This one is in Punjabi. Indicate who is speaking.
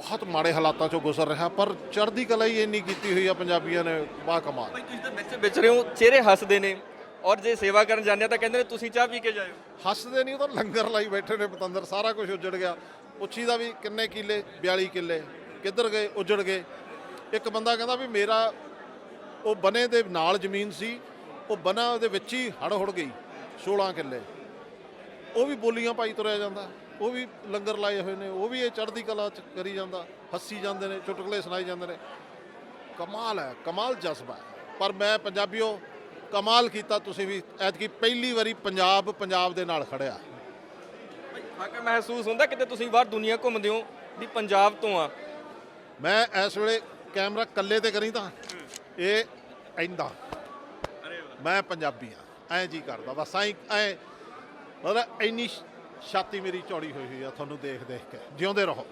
Speaker 1: ਬਹੁਤ ਮਾੜੇ ਹਾਲਾਤਾਂ ਚੋਂ ਗੁਜ਼ਰ ਰਿਹਾ ਪਰ ਚੜ੍ਹਦੀ ਕਲਾ ਹੀ ਇੰਨੀ ਕੀਤੀ ਹੋਈ ਆ ਪੰਜਾਬੀਆਂ ਨੇ ਬਾ ਕਮਾਲ।
Speaker 2: ਭਾਈ ਤੁਸੀਂ ਤਾਂ ਵਿੱਚ ਵਿਚ ਰਹੇ ਹੋ ਚਿਹਰੇ ਹੱਸਦੇ ਨੇ ਔਰ ਜੇ ਸੇਵਾ ਕਰਨ ਜਾਂਦੇ ਆ ਤਾਂ ਕਹਿੰਦੇ ਨੇ ਤੁਸੀਂ ਚਾਹ ਪੀ ਕੇ ਜਾਇਓ।
Speaker 1: ਹੱਸਦੇ ਨਹੀਂ ਉਹ ਤਾਂ ਲੰਗਰ ਲਾਈ ਬੈਠੇ ਨੇ ਪਤੰਦਰ ਸਾਰਾ ਕੁਝ ਉੱਜੜ ਗਿਆ। ਪੁੱਛੀਦਾ ਵੀ ਕਿੰਨੇ ਕਿੱਲੇ 42 ਕਿੱਲੇ ਕਿੱਧਰ ਗਏ ਉੱਜੜ ਗਏ। ਇੱਕ ਬੰਦਾ ਕਹਿੰਦਾ ਵੀ ਮੇਰਾ ਉਹ ਬਨੇ ਦੇ ਨਾਲ ਜ਼ਮੀਨ ਸੀ ਉਹ ਬਨਾ ਦੇ ਵਿੱਚ ਹੀ ਹੜ ਹੁੜ ਗਈ 16 ਕਿੱਲੇ। ਉਹ ਵੀ ਬੋਲੀਆਂ ਪਾਈ ਤੁਰਿਆ ਜਾਂਦਾ। ਉਹ ਵੀ ਲੰਗਰ ਲਾਏ ਹੋਏ ਨੇ ਉਹ ਵੀ ਇਹ ਚੜ੍ਹਦੀ ਕਲਾ ਚ ਕਰੀ ਜਾਂਦਾ ਹੱਸੀ ਜਾਂਦੇ ਨੇ ਚੁਟਕਲੇ ਸੁਣਾਈ ਜਾਂਦੇ ਨੇ। ਕਮਾਲ ਹੈ ਕਮਾਲ ਜਜ਼ਬਾ ਹੈ। ਪਰ ਮੈਂ ਪੰਜਾਬੀਓ ਕਮਾਲ ਕੀਤਾ ਤੁਸੀਂ ਵੀ ਐਤਕੀ ਪਹਿਲੀ ਵਾਰੀ ਪੰਜਾਬ ਪੰਜਾਬ ਦੇ ਨਾਲ ਖੜਿਆ।
Speaker 2: ਫ਼ਰਕ ਮਹਿਸੂਸ ਹੁੰਦਾ ਕਿਤੇ ਤੁਸੀਂ ਬਾਹਰ ਦੁਨੀਆ ਘੁੰਮਦੇ ਹੋ ਵੀ ਪੰਜਾਬ ਤੋਂ ਆ।
Speaker 1: ਮੈਂ ਇਸ ਵੇਲੇ ਕੈਮਰਾ ਕੱਲੇ ਤੇ ਕਰੀ ਤਾਂ ਇਹ ਐਂਦਾ। ਮੈਂ ਪੰਜਾਬੀ ਆ ਐ ਜੀ ਕਰਦਾ ਬਸ ਐਂ ਐ ਮਤਲਬ ਇੰਨੀ ਛਾਤੀ ਮੇਰੀ ਚੌੜੀ ਹੋਈ ਹੋਈ ਆ ਤੁਹਾਨੂੰ ਦੇਖ ਦੇਖ ਕੇ। ਜਿਉਂਦੇ ਰਹੋ।